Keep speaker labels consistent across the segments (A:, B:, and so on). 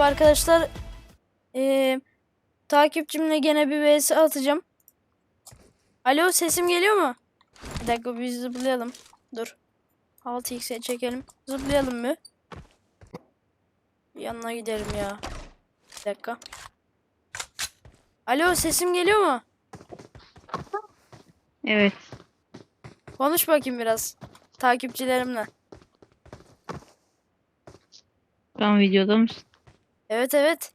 A: merhaba arkadaşlar. Ee, takipçimle gene bir vs atacağım. Alo sesim geliyor mu? Bir dakika bir zıplayalım. Dur. 6x'e çekelim. Zıplayalım mı? Yanına giderim ya. Bir dakika. Alo sesim geliyor mu?
B: Evet.
A: Konuş bakayım biraz. Takipçilerimle.
B: An videoda mısın?
A: Evet evet.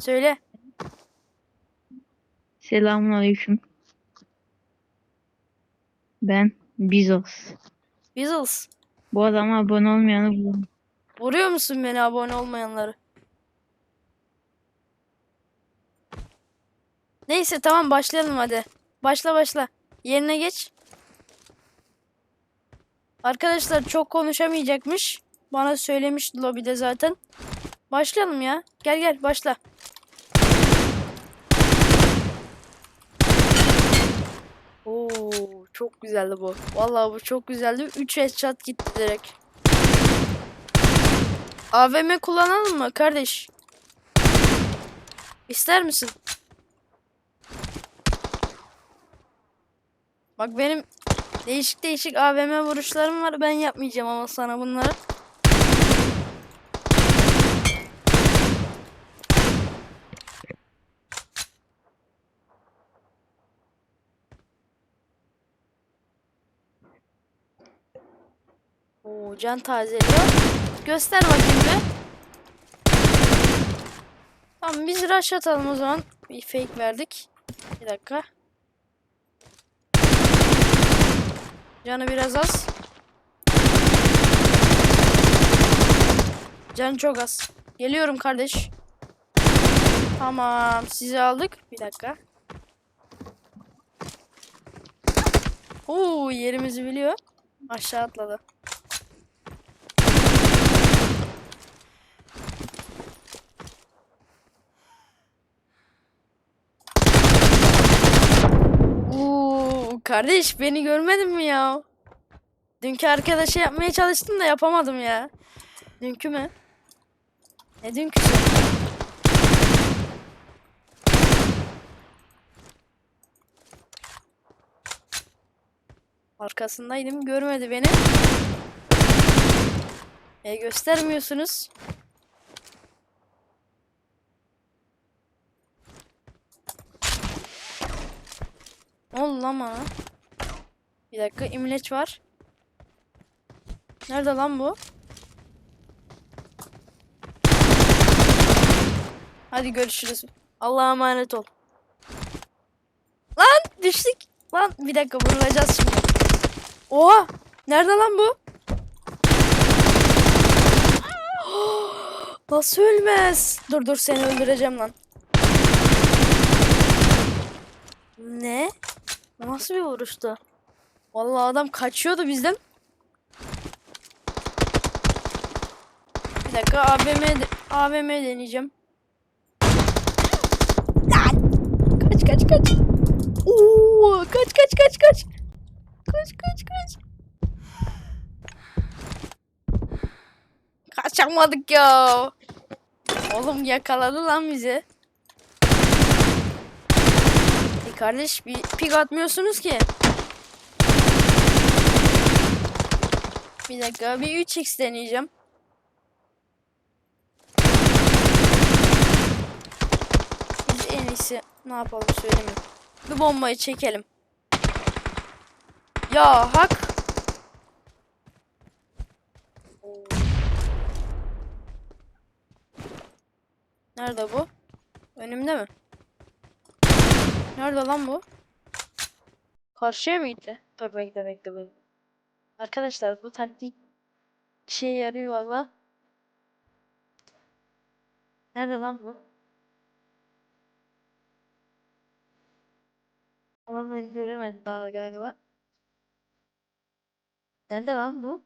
A: Söyle.
B: Selamun aleyküm. Ben Bizos.
A: Weasels.
B: Bu adama abone olmayanı buldum.
A: Vuruyor musun beni abone olmayanları? Neyse tamam başlayalım hadi. Başla başla. Yerine geç. Arkadaşlar çok konuşamayacakmış. Bana söylemişti lobide zaten. Başlayalım ya. Gel gel başla. Oo çok güzeldi bu. Vallahi bu çok güzeldi. 3 headshot gitti direkt. AVM kullanalım mı kardeş? İster misin? Bak benim değişik değişik AVM vuruşlarım var. Ben yapmayacağım ama sana bunları. Can tazeliyor. Göster bakayım bir. Tamam biz rush atalım o zaman. Bir fake verdik. Bir dakika. Canı biraz az. Canı çok az. Geliyorum kardeş. Tamam sizi aldık. Bir dakika. Oo yerimizi biliyor. Aşağı atladı. Oo, kardeş beni görmedin mi ya? Dünkü arkadaşı yapmaya çalıştım da yapamadım ya. Dünkü mü? Ne dünküsü? Arkasındaydım görmedi beni. E göstermiyorsunuz. Bana? Bir dakika imleç var. Nerede lan bu? Hadi görüşürüz. Allah'a emanet ol. Lan düştük. Lan bir dakika vurulacağız şimdi. Oha! Nerede lan bu? Nasıl ölmez? Dur dur seni öldüreceğim lan. Ne? Nasıl bir vuruştu? Vallahi adam kaçıyordu bizden. Bir dakika AVM AVM deneyeceğim. Kaç kaç kaç. Oo, kaç kaç kaç kaç. Kaç kaç kaç. Kaçamadık ya. Oğlum yakaladı lan bizi. E kardeş bir pik atmıyorsunuz ki. Bir dakika bir 3x deneyeceğim. Biz en iyisi ne yapalım söyleyeyim. Bir bombayı çekelim. Ya hak. Nerede bu? Önümde mi? Nerede lan bu? Karşıya mı gitti? Dur bekle bekle bekle. Arkadaşlar bu taktik işe yarıyor valla. Nerede lan bu? Onu ben göremedim daha galiba.
C: Nerede lan bu?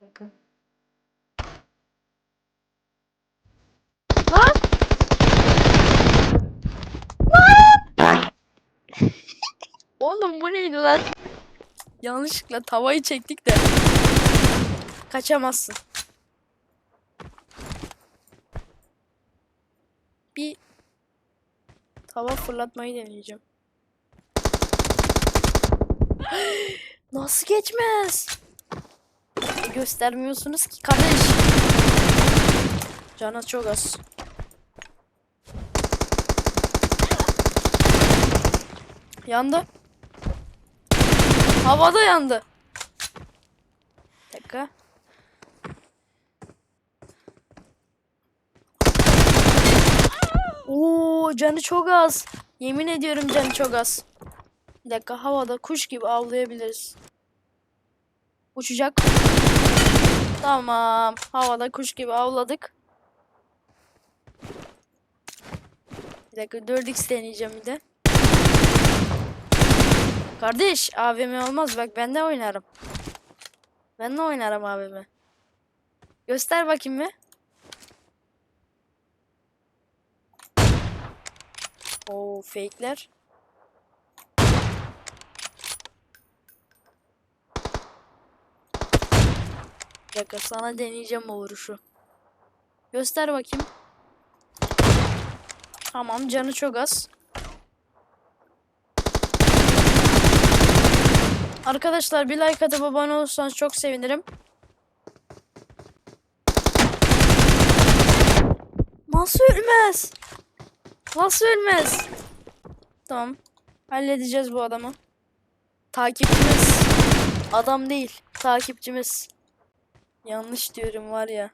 C: Bakın.
A: Oğlum bu neydi lan? Yanlışlıkla tavayı çektik de. Kaçamazsın. Bir tava fırlatmayı deneyeceğim. Nasıl geçmez? Göstermiyorsunuz ki kardeş. Cana çok az. Yandı. Havada yandı. Dakika. Oo canı çok az. Yemin ediyorum canı çok az. Bir dakika havada kuş gibi avlayabiliriz. Uçacak. Tamam. Havada kuş gibi avladık. Bir dakika 4x deneyeceğim bir de. Kardeş AVM olmaz bak ben de oynarım. Ben de oynarım AVM. Göster bakayım bir. Oo fake'ler. Dakika sana deneyeceğim o. Göster bakayım. Tamam canı çok az. Arkadaşlar bir like atıp abone olursanız çok sevinirim. Nasıl ölmez? Nasıl ölmez? Tamam. Halledeceğiz bu adamı. Takipçimiz. Adam değil. Takipçimiz. Yanlış diyorum var ya.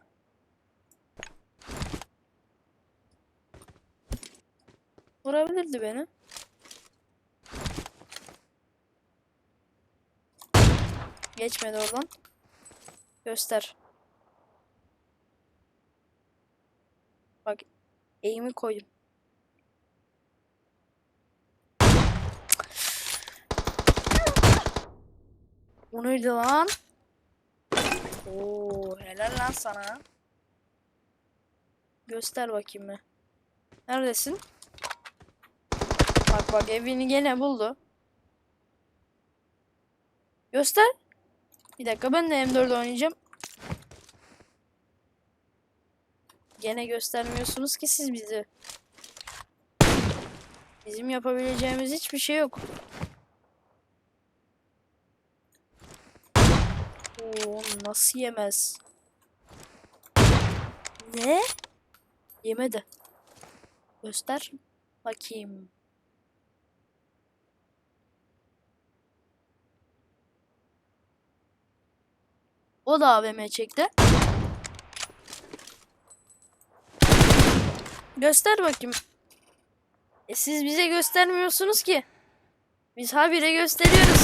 A: Vurabilirdi beni. Geçmedi oradan. Göster. Bak eğimi koydum. O neydi lan? Oo, helal lan sana. Göster bakayım bir. Neredesin? Bak bak evini gene buldu. Göster. Bir dakika ben de M4 oynayacağım. Gene göstermiyorsunuz ki siz bizi. Bizim yapabileceğimiz hiçbir şey yok. Oo, nasıl yemez? Ne? Yemedi. Göster. Bakayım. O da AVM çekti. Göster bakayım. E siz bize göstermiyorsunuz ki. Biz habire gösteriyoruz.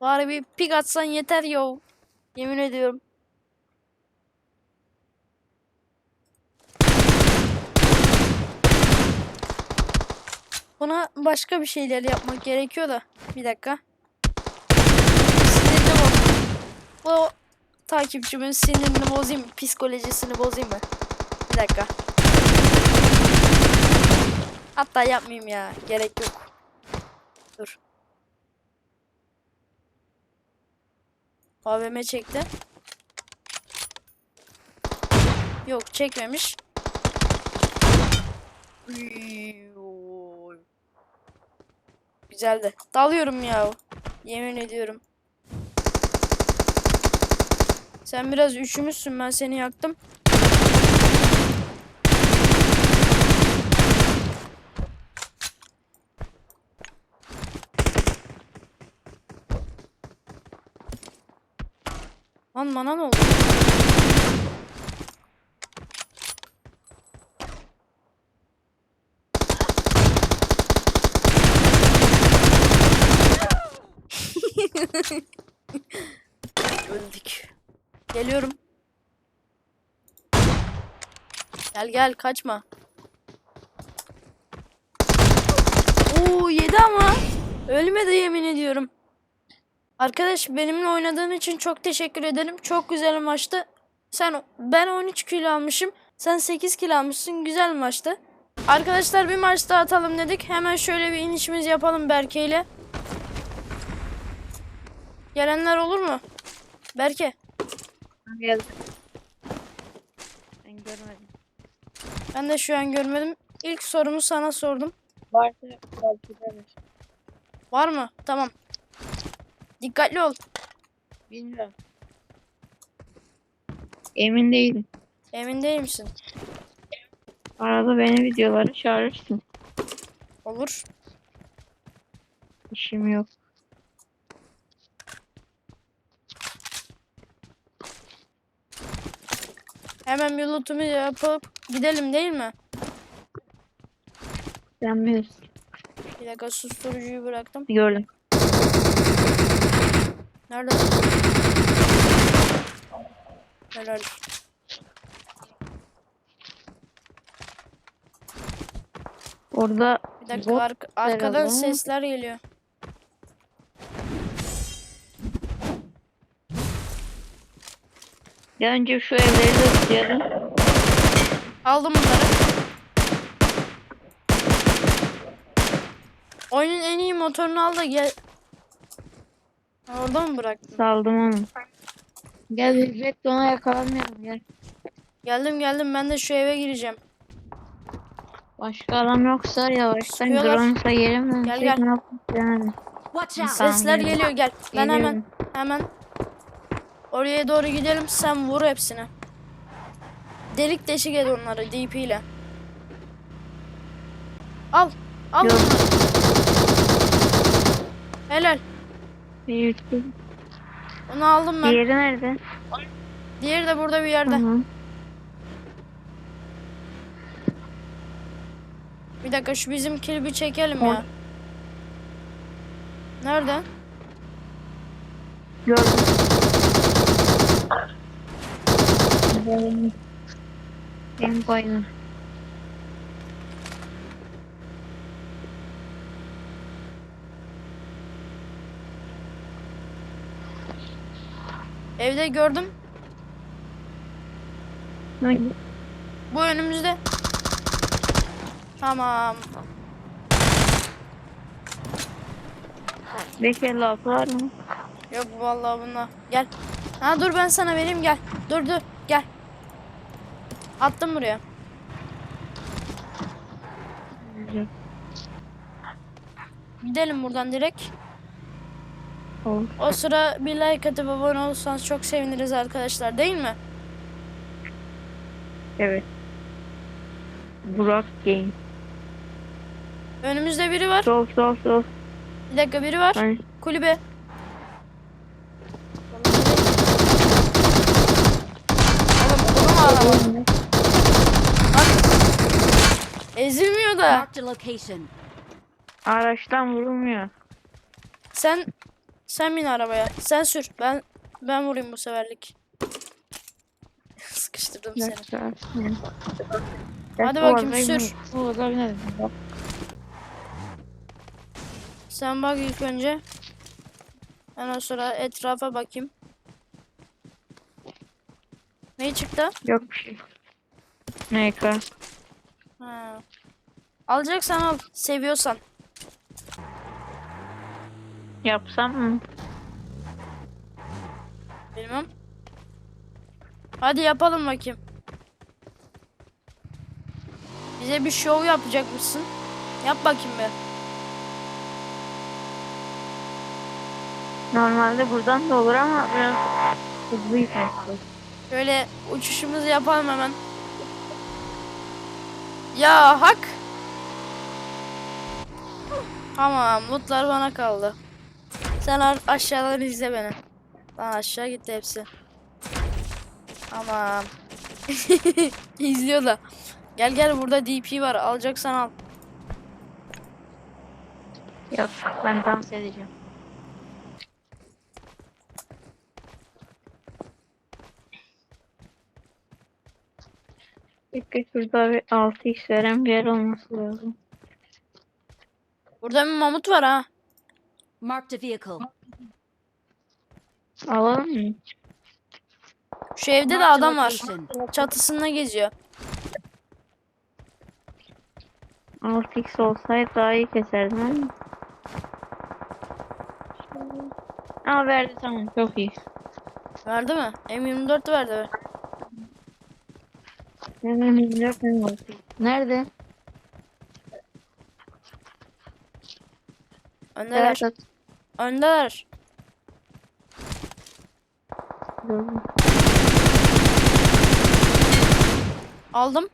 A: Bari bir pik atsan yeter yo. Yemin ediyorum. Buna başka bir şeyler yapmak gerekiyor da. Bir dakika. Sinirini O takipçimin sinirini bozayım. Psikolojisini bozayım mı? Bir dakika. Hatta yapmayayım ya. Gerek yok. Dur. AVM çekti. Yok çekmemiş. Güzeldi. Dalıyorum ya. Yemin ediyorum. Sen biraz üşümüşsün ben seni yaktım. Lan bana ne oldu? Öldük. Geliyorum. Gel gel kaçma. Oo yedi ama. Ölmedi yemin ediyorum. Arkadaş benimle oynadığın için çok teşekkür ederim. Çok güzel maçtı. Sen ben 13 kilo almışım. Sen 8 kilo almışsın. Güzel maçtı. Arkadaşlar bir maç daha atalım dedik. Hemen şöyle bir inişimiz yapalım Berke ile. Gelenler olur mu? Berke.
B: Geldi. Ben görmedim.
A: Ben de şu an görmedim. İlk sorumu sana sordum.
B: Varsa belki de
A: Var mı? Tamam. Dikkatli ol.
B: Bilmiyorum. Emin değilim.
A: Emin değil misin?
B: Arada beni videoları çağırırsın.
A: Olur.
B: İşim yok.
A: Hemen bir lootumu yapıp gidelim değil mi?
B: Bilirsin.
A: Bir dakika susturucuyu bıraktım.
B: Gördüm.
A: Nerede? Helal.
B: Orada
A: Bir dakika
B: Bot
A: ark- arkadan
B: herhalde.
A: sesler geliyor.
B: Ya önce şu evleri de tutuyordum.
A: Aldım bunları. Oyunun en iyi motorunu al da gel. Ha, Orada mı bıraktın?
B: Saldım onu. Gel biz bekle ona yakalanmayalım gel.
A: Geldim geldim ben de şu eve gireceğim.
B: Başka adam yoksa yavaştan
A: Sıkıyorlar.
B: drone'sa yerim de.
A: Gel, gel.
B: Ne yapayım.
C: Watch out!
A: Sesler geliyor gel. Ben hemen
B: Geliyorum.
A: hemen oraya doğru gidelim sen vur hepsini. Delik deşik et onları DP ile. Al. Al.
B: Yok.
A: Helal.
B: Bir.
A: Onu aldım ben.
B: Diğeri nerede?
A: Diğeri de burada bir yerde.
B: Tamam.
A: Bir dakika şu bizim bir çekelim
B: Or-
A: ya. Nerede?
B: Gördüm. Benim, benim koyunum.
A: Evde gördüm.
B: Hangi?
A: Bu önümüzde. Tamam.
B: 556 var mı?
A: Yok vallahi bunda. Gel. Ha dur ben sana vereyim gel. Dur dur gel. Attım buraya. Gidelim buradan direkt.
B: Olur.
A: O sıra bir like atıp abone olursanız çok seviniriz arkadaşlar değil mi?
B: Evet. Burak Game.
A: Önümüzde biri var.
B: Sol sol sol.
A: Bir dakika biri var.
B: Ben
A: Kulübe. Mu alalım? Bak. Ezilmiyor da.
C: Marked a location.
B: araçtan vurulmuyor.
A: Sen sen bin arabaya. Sen sür. Ben ben vurayım bu seferlik. Sıkıştırdım seni. Hadi bakayım, sür. Sen bak ilk önce. Ben o sıra etrafa bakayım. Ne çıktı?
B: Yok bir şey. NK.
A: Alacaksan al. Seviyorsan.
B: Yapsam mı?
A: Bilmem. Hadi yapalım bakayım. Bize bir şov yapacakmışsın. Yap bakayım bir.
B: Normalde buradan da olur ama biraz hızlı gitmek
A: Şöyle uçuşumuzu yapalım hemen. Ya hak. Tamam lootlar bana kaldı. Sen aşağıdan izle beni. Lan aşağı gitti hepsi. Tamam. İzliyor da. Gel gel burada DP var. Alacaksan al.
B: Yok ben dans edeceğim. İlk şurada bir 6x veren bir yer olması lazım.
A: Burada bir mamut var ha.
D: Marked a vehicle.
B: Alalım mı?
A: Şu evde de adam var. Çatısında geziyor.
B: 6x olsaydı daha iyi keserdim ama. Aa verdi tamam çok iyi.
A: Verdi mi? M24 verdi.
B: Hemen 24 tane oldu. Nerede?
A: Öndeler.
B: Evet.
A: Öndeler. Aldım.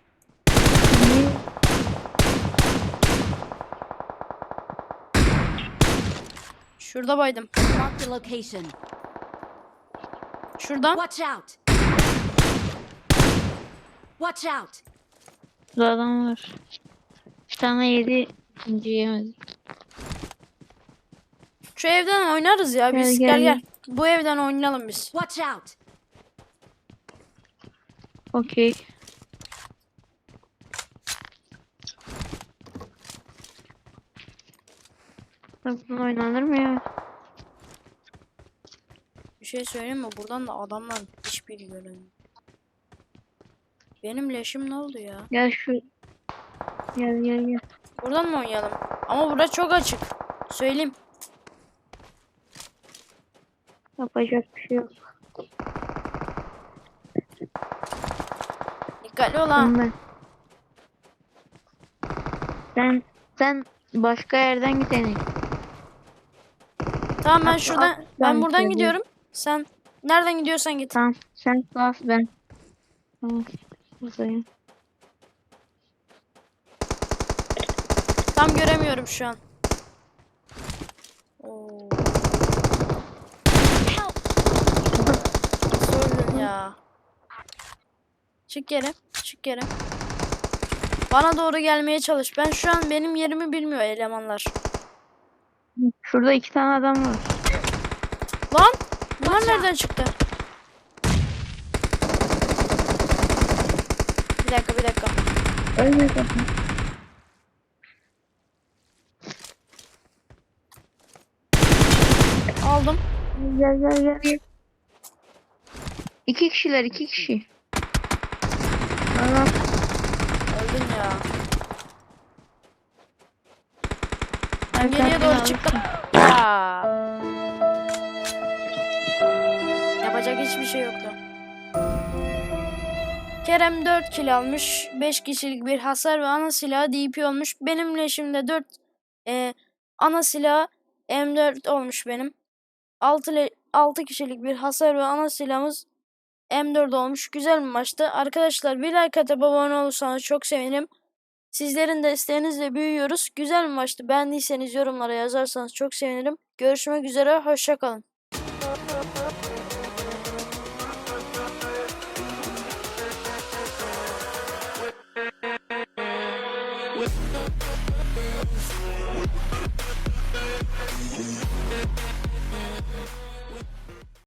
A: Şurada baydım.
D: Location.
A: Şurada.
D: Watch out. Watch out.
B: Burada adam var. Bir tane yedi. ikinci yemedi.
A: Şu evden oynarız ya biz.
B: Gel,
A: Gel
B: gel.
A: Bu evden oynayalım biz.
D: Watch out.
B: Okey. Buradan oynanır mı ya?
A: Bir şey söyleyeyim mi? Buradan da adamlar hiçbiri göremiyor. Benim leşim ne oldu ya?
B: Gel şu. Gel gel gel.
A: Buradan mı oynayalım? Ama bura çok açık. Söyleyeyim.
B: Yapacak bir şey yok.
A: Dikkatli ol ha.
B: Ben. Sen sen başka yerden git en iyi.
A: Tamam ben şuradan ben
B: ben
A: buradan gidiyorum. Sen nereden gidiyorsan git.
B: Tamam sen bas ben. Tamam. Buradayım.
A: Tam göremiyorum şu an. Ya. Çık geri. Çık geri. Bana doğru gelmeye çalış. Ben şu an benim yerimi bilmiyor elemanlar.
B: Şurada iki tane adam var.
A: Lan! Bunlar nereden çıktı? Bir dakika bir dakika.
B: Öyle
A: Aldım.
B: Gel gel gel gel. İki kişiler iki kişi. Tamam.
A: Öldün ya. Ben geriye doğru çıktım. Ya. Yapacak hiçbir şey yoktu. Kerem 4 kill almış. 5 kişilik bir hasar ve ana silahı DP olmuş. Benim leşimde 4 e, ana silah M4 olmuş benim. 6, le, 6 kişilik bir hasar ve ana silahımız M4 olmuş. Güzel bir maçtı. Arkadaşlar bir like atıp abone olursanız çok sevinirim. Sizlerin desteğinizle büyüyoruz. Güzel bir maçtı. Beğendiyseniz yorumlara yazarsanız çok sevinirim. Görüşmek üzere. Hoşçakalın.